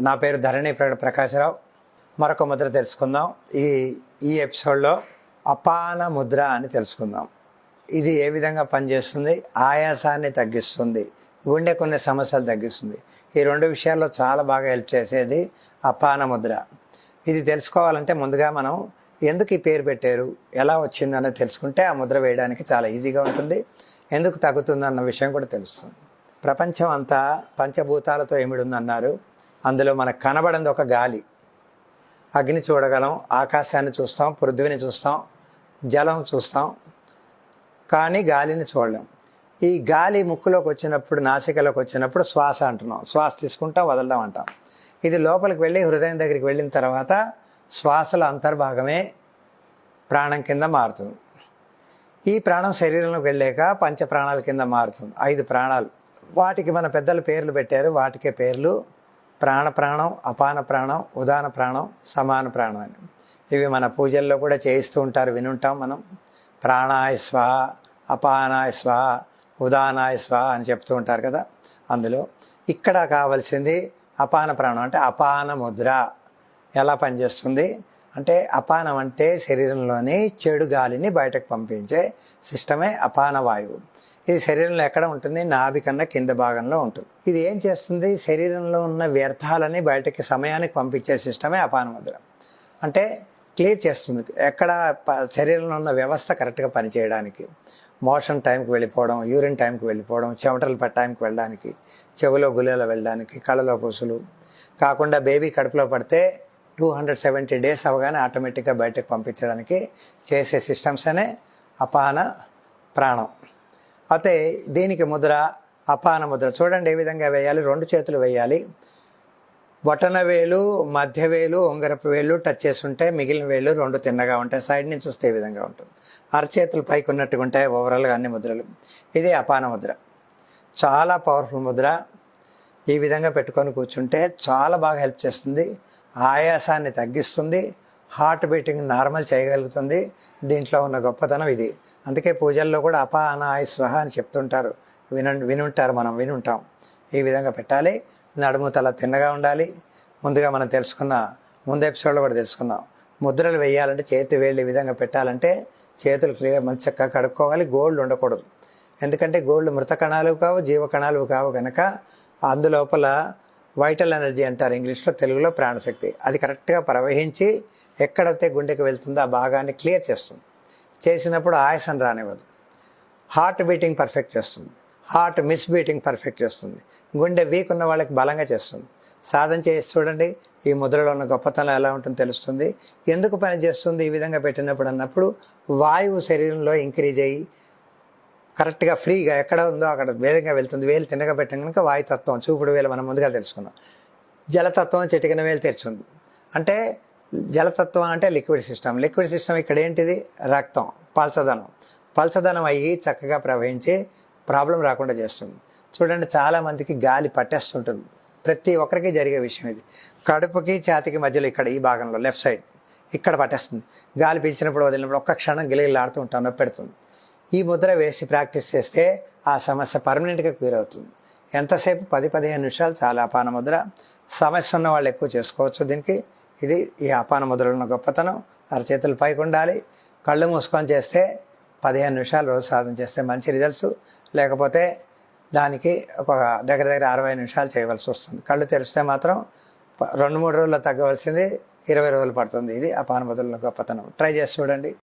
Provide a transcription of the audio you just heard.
నా పేరు ధరణి ప్రకాశరావు. మరొక ముద్ర తెలుసుకుందాం. ఈ ఈ ఎపిసోడ్లో అపాన ముద్ర అని తెలుసుకుందాం. ఇది ఏ విధంగా పనిచేస్తుంది? ఆయాసాన్ని తగ్గిస్తుంది. గుండె కొన్ని సమస్యలు తగ్గిస్తుంది. ఈ రెండు విషయాల్లో చాలా బాగా హెల్ప్ చేసేది అపాన ముద్ర. ఇది తెలుసుకోవాలంటే ముందుగా మనం ఎందుకు ఈ పేరు పెట్టారు? ఎలా వచ్చిందన్నది తెలుసుకుంటే ఆ ముద్ర వేయడానికి చాలా ఈజీగా ఉంటుంది. ఎందుకు తగ్గుతుందన్న విషయం కూడా తెలుస్తుంది. ప్రపంచం అంతా పంచభూతాలతో ఏమిడుందన్నారు అందులో మనకు కనబడింది ఒక గాలి. అగ్ని చూడగలం ఆకాశాన్ని చూస్తాం పృథ్వీని చూస్తాం జలం చూస్తాం కానీ గాలిని చూడలేం. ఈ గాలి ముక్కులోకి వచ్చినప్పుడు నాసికలోకి వచ్చినప్పుడు శ్వాస అంటున్నాం. శ్వాస తీసుకుంటాం వదలడం అంటాం. ఇది లోపలికి వెళ్ళి హృదయం దగ్గరికి వెళ్ళిన తర్వాత శ్వాసల అంతర్భాగమే ప్రాణం కింద మారుతుంది. ఈ ప్రాణం శరీరంలోకి వెళ్ళాక పంచ ప్రాణాల కింద మారుతుంది. ఐదు ప్రాణాలు. వాటికి మన పెద్దల పేర్లు పెట్టారు. వాటికే పేర్లు ప్రాణ ప్రాణం అపాన ప్రాణం ఉదాన ప్రాణం సమాన ప్రాణం అని. ఇవి మన పూజల్లో కూడా చేయిస్తూ ఉంటారు వినుంటాం మనం. ప్రాణాయ స్వాహ అపానాయ స్వాహ ఉదానాయ స్వహ అని చెప్తూ ఉంటారు కదా అందులో. ఇక్కడ కావాల్సింది అపాన ప్రాణం అంటే అపాన ముద్ర. ఎలా పనిచేస్తుంది? అంటే అపానం అంటే శరీరంలోని చెడు గాలిని బయటకు పంపించే సిస్టమే అపాన వాయువు. ఇది శరీరంలో ఎక్కడ ఉంటుంది? నాభి కన్నా కింద భాగంలో ఉంటుంది. ఇది ఏం చేస్తుంది? శరీరంలో ఉన్న వ్యర్థాలని బయటకి సమయానికి పంపించే సిస్టమే అపానముద్ర అంటే క్లియర్ చేస్తుంది. ఎక్కడ ప- శరీరంలో ఉన్న వ్యవస్థ కరెక్ట్గా పనిచేయడానికి మోషన్ టైంకి వెళ్ళిపోవడం యూరిన్ టైంకి వెళ్ళిపోవడం చెమటలు పట్ట టైంకి వెళ్ళడానికి చెవిలో గులేలో వెళ్ళడానికి కళ్ళలో కొసులు కాకుండా బేబీ కడుపులో పడితే టూ హండ్రెడ్ సెవెంటీ డేస్ అవగానే ఆటోమేటిక్గా బయటకు పంపించడానికి చేసే సిస్టమ్స్ అనే అపాన ప్రాణం. అయితే దీనికి ముద్ర? అపాన ముద్ర. చూడండి ఏ విధంగా వేయాలి. రెండు చేతులు వేయాలి. బొటన వేలు మధ్య వేలు ఉంగరపు వేలు టచ్ చేసి ఉంటే మిగిలిన వేలు రెండు తిన్నగా ఉంటాయి. సైడ్ నుంచి చూస్తే ఈ విధంగా ఉంటుంది? అరచేతులు పైకి ఉన్నట్టుగా ఉంటాయి. ఓవరాల్గా అన్ని ముద్రలు. ఇది అపాన ముద్ర. చాలా పవర్ఫుల్ ముద్ర. ఈ విధంగా పెట్టుకొని కూర్చుంటే చాలా బాగా హెల్ప్ చేస్తుంది. ఆయాసాన్ని తగ్గిస్తుంది. హార్ట్ బీటింగ్ నార్మల్ చేయగలుగుతుంది. దీంట్లో ఉన్న గొప్పతనం ఇది. అందుకే పూజల్లో కూడా అపానాయ స్వహ అని చెప్తుంటారు. విన వినుంటారు మనం వినుంటాం. ఈ విధంగా పెట్టాలి. నడుము తల తిన్నగా ఉండాలి. ముందుగా మనం తెలుసుకున్న ముందు ఎపిసోడ్లో కూడా తెలుసుకున్నాం ముద్రలు వేయాలంటే చేతి వేళ్ళు ఈ విధంగా పెట్టాలంటే చేతులు క్లియర్ మంచి చక్కగా కడుక్కోవాలి. గోల్డ్ ఉండకూడదు. ఎందుకంటే గోల్డ్ మృత కణాలు కావు జీవ కణాలు కావు కనుక అందులోపల వైటల్ ఎనర్జీ అంటారు ఇంగ్లీష్లో తెలుగులో ప్రాణశక్తి. అది కరెక్ట్గా ప్రవహించి ఎక్కడైతే గుండెకి వెళ్తుందో ఆ భాగాన్ని క్లియర్ చేస్తుంది. చేసినప్పుడు ఆయాసం రానివ్వదు. హార్ట్ బీటింగ్ పర్ఫెక్ట్ చేస్తుంది. హార్ట్ మిస్ బీటింగ్ పర్ఫెక్ట్ చేస్తుంది. గుండె వీక్ ఉన్న వాళ్ళకి బలంగా చేస్తుంది. సాధన చేసి చూడండి ఈ ముద్రలో ఉన్న గొప్పతనం ఎలా ఉంటుందో తెలుస్తుంది. ఎందుకు పని చేస్తుంది? ఈ విధంగా పెట్టినప్పుడు అన్నప్పుడు వాయువు శరీరంలో ఇంక్రీజ్ అయ్యి కరెక్ట్గా ఫ్రీగా ఎక్కడ ఉందో అక్కడ వేగంగా వెళ్తుంది. వేలు తిన్నగా పెట్టిన కనుక వాయుతత్వం చూపుడు వేలు మనం ముందుగా తెలుసుకున్నాం జలతత్వం చిటికిన వేలు తెరుచుంది. అంటే జలతత్వం అంటే లిక్విడ్ సిస్టమ్. లిక్విడ్ సిస్టమ్ ఇక్కడ ఏంటిది? రక్తం పల్చదనం పల్చదనం అయ్యి చక్కగా ప్రవహించి ప్రాబ్లం రాకుండా చేస్తుంది. చూడండి చాలామందికి గాలి పట్టేస్తుంటుంది. ప్రతి ఒక్కరికి జరిగే విషయం ఇది. కడుపుకి ఛాతికి మధ్యలో ఇక్కడ ఈ భాగంలో లెఫ్ట్ సైడ్ ఇక్కడ పట్టేస్తుంది. గాలి పీల్చినప్పుడు వదిలినప్పుడు ఒక్క క్షణం గిలిగిలాడుతూ ఉంటాం నొప్పి పెడుతుంది ఈ ముద్ర వేసి ప్రాక్టీస్ చేస్తే ఆ సమస్య పర్మనెంట్గా క్యూర్ అవుతుంది. ఎంతసేపు? పది పదిహేను నిమిషాలు చాలా అపాన ముద్ర. సమస్య ఉన్న వాళ్ళు ఎక్కువ చేసుకోవచ్చు దీనికి. ఇది ఈ అపాన ముద్రలో ఉన్న గొప్పతనం. అరచేతులు పైకి ఉండాలి. కళ్ళు మూసుకొని చేస్తే పదిహేను నిమిషాలు రోజు సాధన చేస్తే మంచి రిజల్ట్స్ లేకపోతే దానికి ఒక దగ్గర దగ్గర అరవై నిమిషాలు చేయవలసి వస్తుంది. కళ్ళు తెరిస్తే మాత్రం రెండు మూడు రోజుల్లో తగ్గవలసింది ఇరవై రోజులు పడుతుంది. ఇది అపాన ముద్రలో గొప్పతనం. ట్రై చేసి చూడండి.